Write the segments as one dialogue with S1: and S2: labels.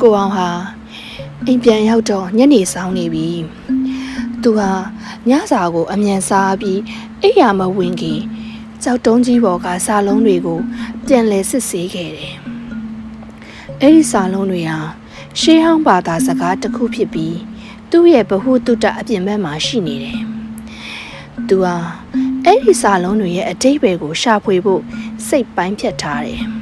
S1: ကိုအောင်ဟာအိမ်ပြန်ရောက်တော့ညနေဆောင်နေပြီသူဟာညစာကို အမြန်စားပြီးအိယာမဝင်ခင်ကြောက်တုံးကြီးပေါ်ကစာလုံးတွေကိုပြန်လဲစစ်ဆေးခဲ့တယ်အဲ့ဒီစာလုံးတွေဟာရှေးဟောင်းဘာသာစကားတစ်ခုဖြစ်ပြီးသူ့ရဲ့ဗဟုတုတအပြင်ဘက်မှာရှိနေတယ်သူဟာအဲ့ဒီစာလုံးတွေရဲ့အတိတ်ပဲကိုရှာဖွေဖို့စိတ်ပိုင်းဖြတ်ထားတယ်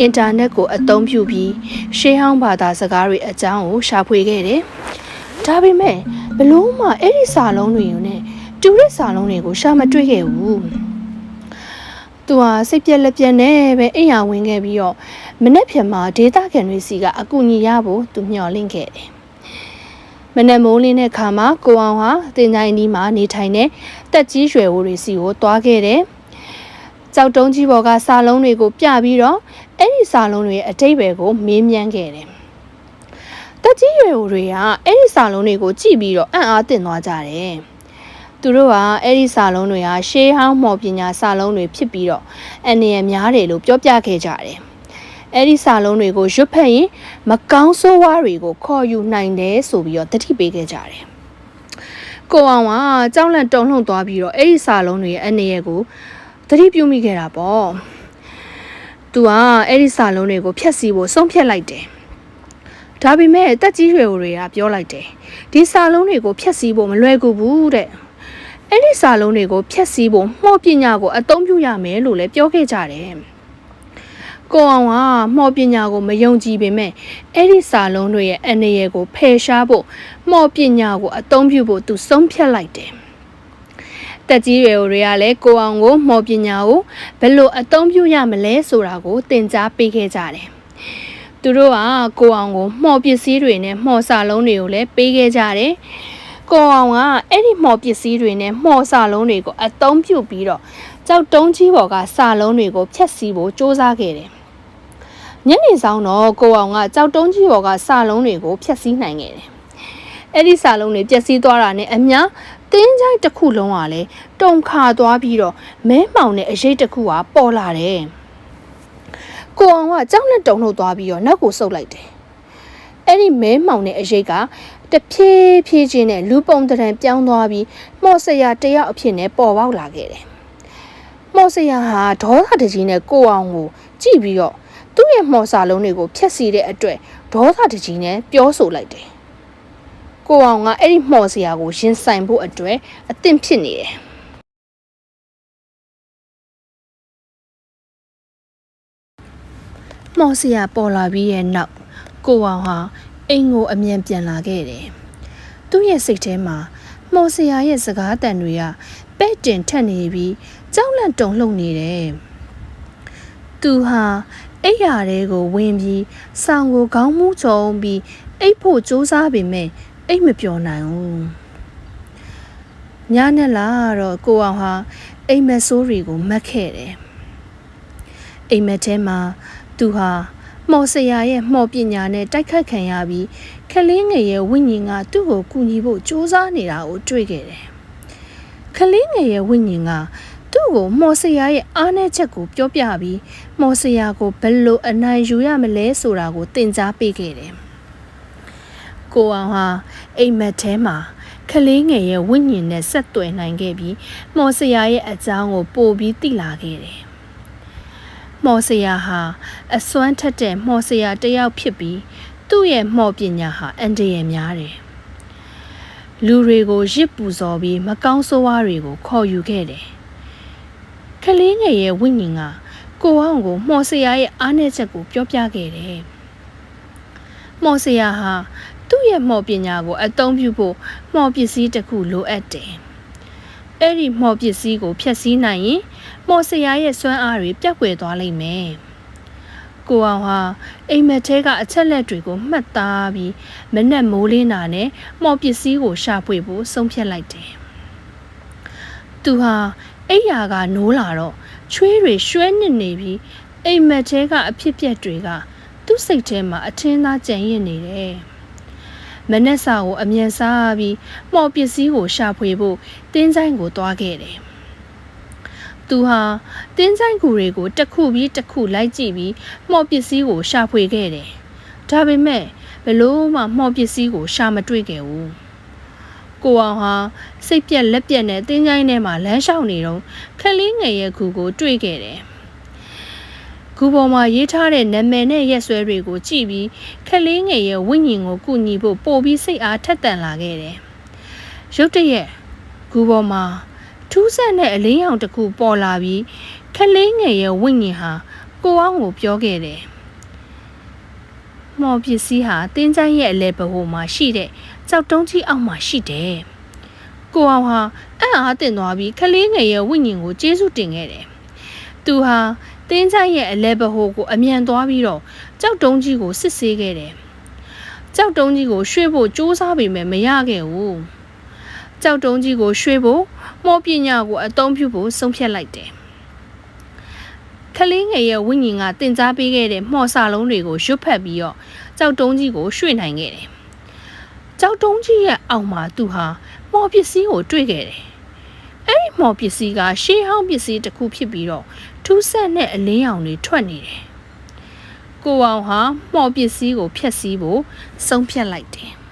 S1: အင်တာနက်ကိုအသုံးပြုပြီးရှေးဟောင်းဘာသာစကားတွေအကြောင်းကိုရှာဖွေခဲ့တယ်။ဒါပေမဲ့ဘလို့မှအဲ့ဒီစာလုံးတွေကိုနဲ့တူတဲ့စာလုံးတွေကိုရှာမတွေ့ခဲ့ဘူး။သူဟာစိတ်ပြက်လက်ပြက်နဲ့ပဲအိမ်ယာဝင်ခဲ့ပြီးတော့မနေ့ဖြန်မှာဒေတာကန်တွေစီကအကူအညီရဖို့သူမျှော်လင့်ခဲ့တယ်။မနေ့မိုးလင်းတဲ့ခါမှာကိုအောင်ဟာတင်ချိုင်းဒီမှာနေထိုင်တဲ့တက်ကြီးရွယ်အိုတွေစီကိုတွားခဲ့တယ်။ကြောက်တုံးကြီးဘော်ကစာလုံးတွေကိုပြပြီးတော့အဲ့ဒီ စာလုံးတွေရဲ့အတိတ်ပဲကိုမေးမြန်းခဲ့တယ်။တက်ကြီးရွယ်တွေကအဲ့ဒီစာလုံးတွေကိုကြည့်ပြီးတော့အံ့အားသင့်သွားကြတယ်။သူတို့ကအဲ့ဒီစာလုံးတွေကရှေးဟောင်းမော်ပညာစာလုံးတွေဖြစ်ပြီးတော့အနေရများတယ်လို့ပြောပြခဲ့ကြတယ်။အဲ့ဒီစာလုံးတွေကိုရွတ်ဖက်ရင်မကောင်းဆိုးဝါးတွေကိုခေါ်ယူနိုင်တယ်ဆိုပြီးတော့တတိပေးခဲ့ကြတယ်။ကိုအောင်ကကြောက်လန့်တုန်လှုပ်သွားပြီးတော့အဲ့ဒီစာလုံးတွေရဲ့အနေရကိုတတိပြုမိခဲ့တာပေါ့။ သူကအဲ့ဒီစာလုံးတွေကိုဖျက်ဆီးဖို့ဆုံးဖြတ်လိုက်တယ်။ဒါပေမဲ့တက်ကြီးရွယ်တွေကပြောလိုက်တယ်။ဒီစာလုံးတွေကိုဖျက်ဆီးဖို့မလွယ်ကူဘူးတဲ့။အဲ့ဒီစာလုံးတွေကိုဖျက်ဆီးဖို့မှော်ပညာကိုအသုံးပြုရမယ်လို့လည်းပြောခဲ့ကြတယ်။ကိုအောင်ကမှော်ပညာကိုမယုံကြည်ပေမဲ့အဲ့ဒီစာလုံးတွေရဲ့အနေရကိုဖယ်ရှားဖို့မှော်ပညာကိုအသုံးပြုဖို့သူဆုံးဖြတ်လိုက်တယ်။ တက်ကြီးရွယ်တွေကလည်းကိုအောင်ကိုမော်ပညာကိုဘယ်လိုအသုံးပြုရမလဲဆိုတာကိုသင်ကြားပေးခဲ့ကြတယ်။သူတို့ကကိုအောင်ကိုမှော်ပစ္စည်းတွေနဲ့မှော်စာလုံးတွေကိုလည်းပေးခဲ့ကြတယ်။ကိုအောင်ကအဲ့ဒီမှော်ပစ္စည်းတွေနဲ့မှော်စာလုံးတွေကိုအသုံးပြုပြီးတော့ကြောက်တုံးကြီးပေါ်ကစာလုံးတွေကိုဖျက်ဆီးဖို့စ조사ခဲ့တယ်။ညနေဆောင်တော့ကိုအောင်ကကြောက်တုံးကြီးပေါ်ကစာလုံးတွေကိုဖျက်ဆီးနိုင်ခဲ့တယ်။အဲ့ဒီစာလုံးတွေပျက်စီးသွားတာနဲ့အမျှ တင်းချိုင်းတစ်ခုလုံးကလည်းတုံခါသွားပြီးတော့မဲမှောင်တဲ့အရေးတစ်ခုကပေါ်လာတယ်။ကိုအောင်ကကြောက်နဲ့တုံလှုပ်သွားပြီးတော့နောက်ကိုဆုပ်လိုက်တယ်။အဲ့ဒီမဲမှောင်တဲ့အရေးကတဖြည်းဖြည်းချင်းနဲ့လူပုံတံပြောင်းသွားပြီးမော့ဆရာတယောက်အဖြစ်နဲ့ပေါ်ပေါက်လာခဲ့တယ်။မော့ဆရာဟာဒေါသတကြီးနဲ့ကိုအောင်ကိုကြည့်ပြီးတော့သူ့ရဲ့မော်စာလုံးတွေကိုဖျက်ဆီးတဲ့အတွက်ဒေါသတကြီးနဲ့ပြောဆိုလိုက်တယ် ကိုအောင်ကအဲ့ဒီမှော်စရာကိုရင်ဆိုင်ဖို့အတွက်အသင့်ဖြစ်နေတယ်။မော်စရာပေါ်လာပြီးရဲ့နောက်ကိုအောင်ဟာအိမ်ကိုအမြန်ပြန်လာခဲ့တယ်။သူ့ရဲ့စိတ်ထဲမှာမော်စရာရဲ့စကားတန်တွေကပဲ့တင်ထက်နေပြီးကြောက်လန့်တုန်လှုပ်နေတယ်။သူဟာအိယာတွေကိုဝင်ပြီးဆောင်းကိုခေါင်းမူးချုံပြီးအိတ်ဖို့စူးစမ်းပေမဲ့ အိတ်မပျော်နိုင်ဘူးညနဲ့လာတော့ကိုအောင်ဟာအိမ်မက်ဆိုးတွေကိုမက်ခဲ့တယ်အိမ်မက်ထဲမှာသူဟာမော်စရာရဲ့မှော်ပညာနဲ့တိုက်ခတ်ခံရပြီးခလင်းငယ်ရဲ့ဝိညာဉ်ကသူ့ကိုကူညီဖို့ကြိုးစားနေတာကိုတွေ့ခဲ့တယ်ခလင်းငယ်ရဲ့ဝိညာဉ်ကသူ့ကိုမော်စရာရဲ့အားနည်းချက်ကိုပြောပြပြီးမော်စရာကိုဘယ်လိုအနိုင်ယူရမလဲဆိုတာကိုသင်ကြားပေးခဲ့တယ် ကိုအောင်ဟာအိမ်မက်ထဲမှာခလေးငယ်ရဲ့ဝိညာဉ်နဲ့ဆက်သွယ်နိုင်ခဲ့ပြီးမော်စရာရဲ့အကြောင်းကိုပို့ပြီးသိလာခဲ့တယ်။မော်စရာဟာအစွမ်းထက်တဲ့မော်စရာတယောက်ဖြစ်ပြီးသူ့ရဲ့မော်ပညာဟာအန်တရယ်များတယ်။လူတွေကိုရစ်ပူဇော်ပြီးမကောင်းဆိုးဝါးတွေကိုခေါ်ယူခဲ့တယ်။ခလေးငယ်ရဲ့ဝိညာဉ်ကကိုအောင်ကိုမော်စရာရဲ့အားနည်းချက်ကိုပြောပြခဲ့တယ်။မော်စရာဟာ သူ့ရဲ့မော်ပညာကိုအသုံးပြုဖို့မော်ပစ္စည်းတစ်ခုလိုအပ်တယ်။အဲ့ဒီမော်ပစ္စည်းကိုဖျက်ဆီးနိုင်ရင်မော်စရာရဲ့စွမ်းအားတွေပြတ်ကွယ်သွားလိမ့်မယ်။ကိုအောင်ဟာအိမ်မက်ထဲကအချက်လက်တွေကိုမှတ်သားပြီးမနဲ့မိုးလင်းတာနဲ့မော်ပစ္စည်းကိုရှာဖွေဖို့ဆုံးဖြတ်လိုက်တယ်။သူဟာအိယာကနိုးလာတော့ချွေးတွေရွှဲနစ်နေပြီးအိမ်မက်ထဲကအဖြစ်ပြက်တွေကသူ့စိတ်ထဲမှာအထင်းသားကြံ့ရစ်နေတယ်။ မနက်စာကိုအမြန်စားပြီးမှော်ပစ္စည်းကိုရှာဖွေဖို့တင်းဆိုင်ကိုသွားခဲ့တယ်။သူဟာတင်းဆိုင်ကူတွေကိုတစ်ခုပြီးတစ်ခုလိုက်ကြည့်ပြီးမှော်ပစ္စည်းကိုရှာဖွေခဲ့တယ်။ဒါပေမဲ့ဘယ်လို့မှမှော်ပစ္စည်းကိုရှာမတွေ့ခဲ့ဘူးကိုအောင်ဟာစိတ်ပြက်လက်ပြက်နဲ့တင်းချိုင်းထဲမှာလမ်းလျှောက်နေတော့ခလေးငယ်ရဲ့ခုကိုတွေ့ခဲ့တယ် ဂူပေါ်မှာရေးထားတဲ့နာမည်နဲ့ရက်စွဲတွေကိုကြည့်ပြီးခလေးငယ်ရဲ့ဝိညာဉ်ကိုကုညီဖို့ပို့ပြီးစိတ်အားထက်သန်လာခဲ့တယ်။ရုတ်တရက်ဂူပေါ်မှာထူးဆန်းတဲ့အလင်းရောင်တစ်ခုပေါ်လာပြီးခလေးငယ်ရဲ့ဝိညာဉ်ဟာကိုအောင်ကိုပြောခဲ့တယ်။မော်ပစ္စည်းဟာတင်းကျန်းရဲ့အလဲဘဟုမှာရှိတဲ့ကြောက်တုံးကြီးအောက်မှာရှိတယ်။ကိုအောင်ဟာအံ့အားသင့်သွားပြီးခလေးငယ်ရဲ့ဝိညာဉ်ကိုကျေးဇူးတင်ခဲ့တယ်။သူဟာ တင်းချိုင်ရဲ့အလဲဘဟိုကိုအမြန်သွားပြီးတော့ကြောက်တုံးကြီးကိုစစ်ဆေးခဲ့တယ်။ကြောက်တုံးကြီးကိုရွှေ့ဖို့စူးစမ်းပေမဲ့မရခဲ့ဘူး။ကြောက်တုံးကြီးကိုရွှေ့ဖို့မောပညာကိုအသုံးပြုဖို့ဆုံးဖြတ်လိုက်တယ်။ခလေးငယ်ရဲ့ဝိညာဉ်ကတင် जा ပေးခဲ့တဲ့မှော်စာလုံးတွေကိုရွတ်ဖက်ပြီးတော့ကြောက်တုံးကြီးကိုရွှေ့နိုင်ခဲ့တယ်။ကြောက်တုံးကြီးရဲ့အောက်မှာသူဟာမော်ပစ္စည်းကိုတွေ့ခဲ့တယ်။ အဲ့ဒီမော်ပစ္စည်းကရှေးဟောင်းပစ္စည်းတစ်ခုဖြစ်ပြီးတော့ထူးဆန်းတဲ့အလင်းရောင်တွေထွက်နေတယ်။ကိုအောင်ဟာမှော်ပစ္စည်းကိုဖျက်ဆီးဖို့ဆုံးဖြတ်လိုက်တယ်။